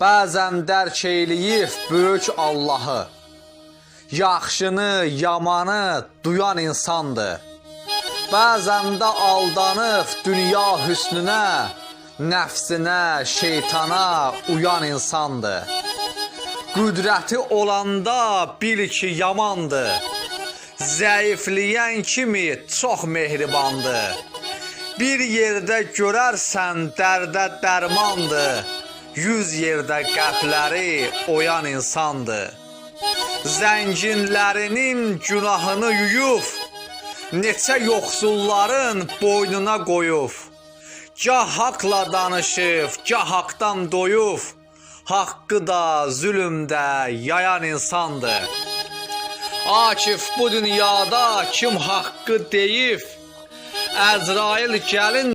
Bəzən dərk eyləyib böyük Allahı. Yaxşını, yamanı duyan insandır. Bəzən də aldanıb dünya hüsnünə, nəfsinə, şeytana uyan insandır. Qüdrəti olanda bil ki yamandır. Zəifləyən kimi çox mehribandır. Bir yerdə görərsən dərdə dərmandır. Yüz yerdə qəlbləri oyan insandır. Zənginlərinin günahını yuyub, neçə yoxsulların boynuna qoyub. Gah haqla danışıb, gah haqdan doyub, haqqı da, zülmdə yayan insandır. Akif bu dünyada kim haqqı deyib, Əzrail gəlin